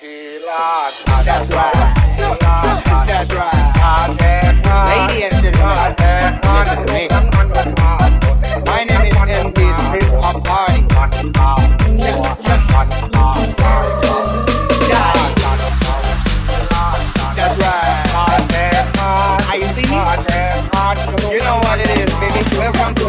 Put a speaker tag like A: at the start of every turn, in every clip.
A: That's right. That's right. Ladies and gentlemen, listen to me. My name is Party. You know what it is, baby. Welcome to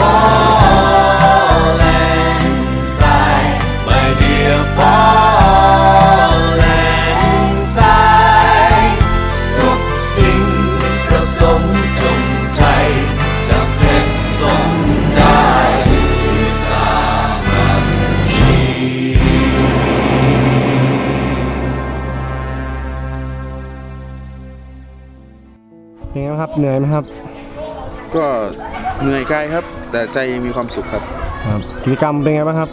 A: falling sigh, my dear falling sigh ทุกสิ่งประสงค์จงใจจากเส้นสมได้ที่สามัคคีเป็น
B: ไง
C: บ้างครับ เหนื่อยไหมครับ
D: ก็ เหนื่อยกายครับ แต่ใจมีความสุขครับ
C: ครับกิจกรรมเป็นไงบ้างครับ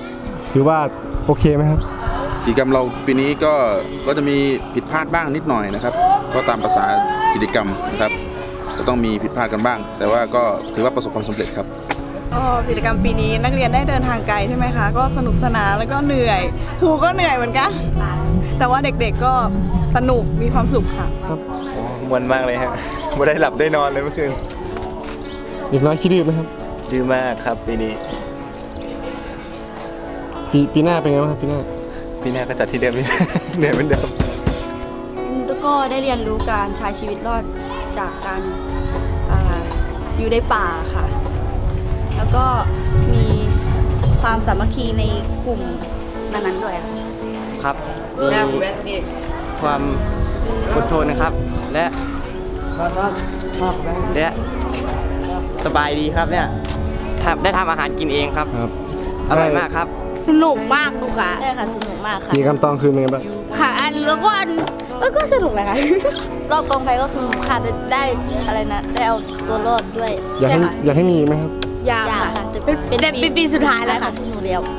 C: ถือว่าโอเคไหมครับ
D: กิจกรรมเราปีนี้ก็ก็จะมีผิดพลาดบ้างนิดหน่อยนะครับ ก็ตามภาษากิจกรรมนะครับก็ต้องมีผิดพลาดกันบ้าง แต่ว่าก็ถือว่าประสบความสำเร็จครับ
E: ก็กิจกรรมปีนี้นักเรียนได้เดินทางไกลใช่ไหมคะ ก็สนุกสนานแล้วก็เหนื่อยครูก็เหนื่อยเหมือนกัน แต่ว่าเด็กๆก็สนุกมีความสุขค่ะ
F: มวนมากเลยฮะไม่ได้หลับได้นอนเลยเมื่อคืน
C: เด็กน้อยขี้ดื้อไหมครับ
F: ดื้อมากครับปีนี้
C: ปีปีหน้าเป็นไงบ้างครับปีหน้า
F: ปีหน้าก็จัดที่เดิมเหนื่อยเหมือนเดิม
G: แล้วก็ได้เรียนรู้การใช้ชีวิตรอดจากการอาอยู่ในป่าค่ะ แล้วก็มีความสามัคคีในกลุ่มนั้นๆด้วยค่ะ
H: ครับมีความอดทนนะครับ และและ สบายดีครับเนี่ยทำได้ทำอาหารกินเองครับ
C: ครับ
H: อร่อยมากครับ
I: สนุกมากลูกค้า
G: ใช่ค่ะสนุกมากค่ะ
C: กิจกรรมตอนคืนเป็นไงบ้าง
I: ค่ะ อันแล้วก็อันแล้วก็สนุกนะคะ
G: รอบกองไฟก็สนุกค่ะได้ได้อะไรนะ ได้เอาตัวรอดด้วย
C: อยากให้
I: ใช่ค่ะ
C: อยากให้มีอีกไหมครับ
I: ยาว
G: อยาก
I: ค่ะ
G: ค่ะแต่
I: เป็นเป็นเป็นปีสุดท้ายแล้วค่ะ
G: ที่หนูเรียน
J: หนึ่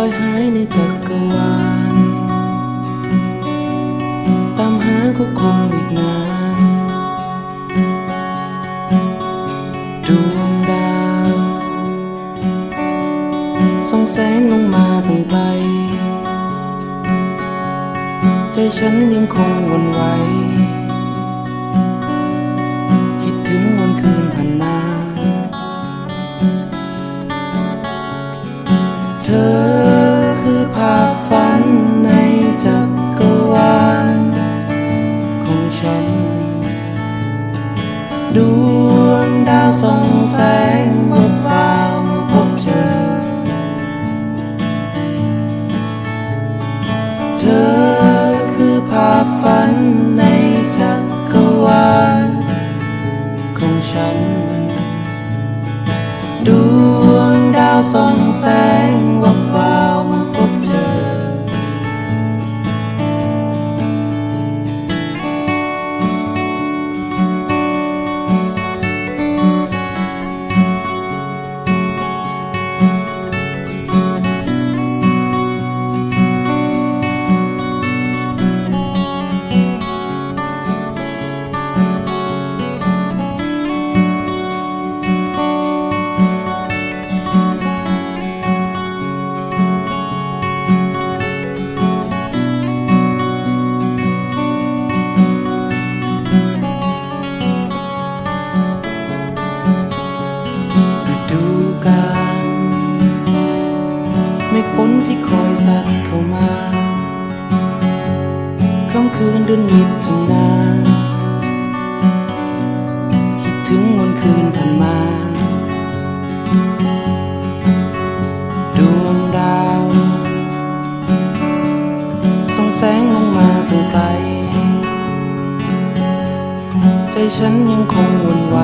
J: อยหายใน
B: จักรวาล ตามหาก็คงอีกนานดวงดาวส่องแสงลงมาตั้งไกลใจฉันยังคงวนไหวคิดถึงวนคืนผ่านาเธอ ฉันยังคงวนไหว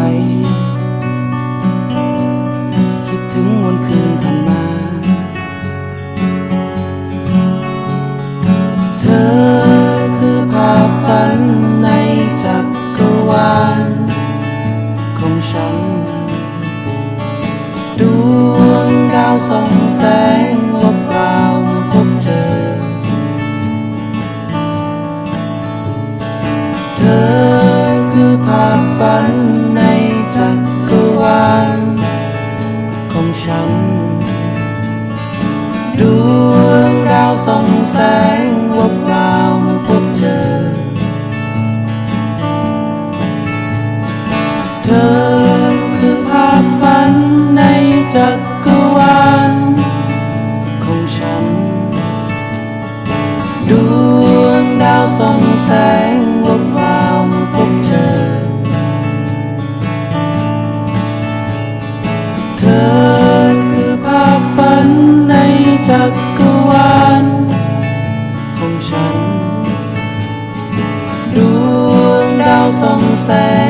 B: ฝันในจักรวาลของฉัน ดวงดาวส่องแสงวับวาวมื่พบเจอ เธอคือภาพฝันในจักรวาลของฉัน ดวงดาวส่ง せ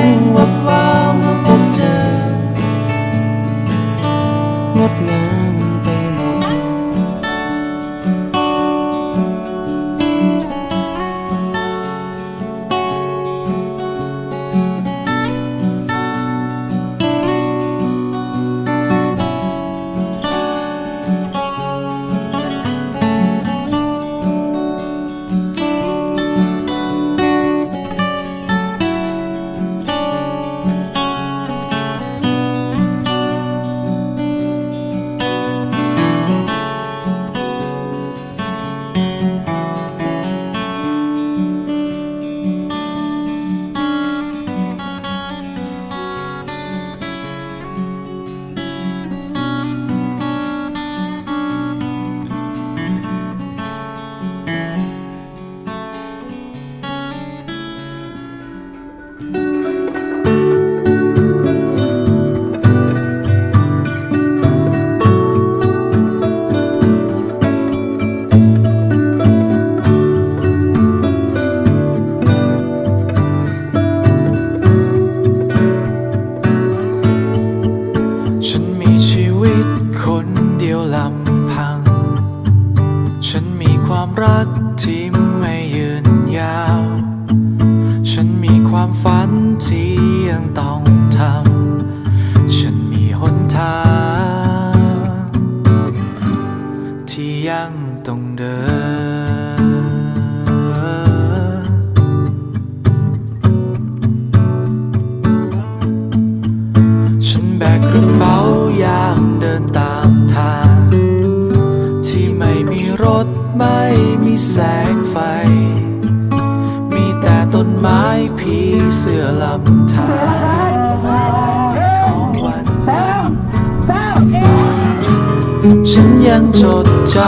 B: จำ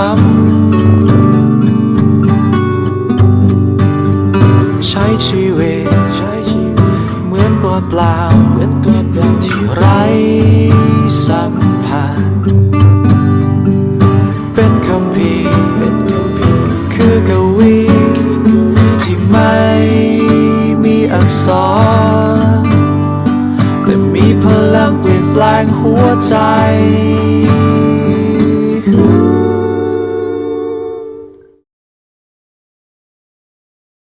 K: ใช้ชีวิตเหมือนตัวเปล่าที่ไร้สัมพันธ์เป็นคำพีคือกวีที่ไม่มีอักษรแต่มีพลังเปลี่ยนแปลงหัวใจ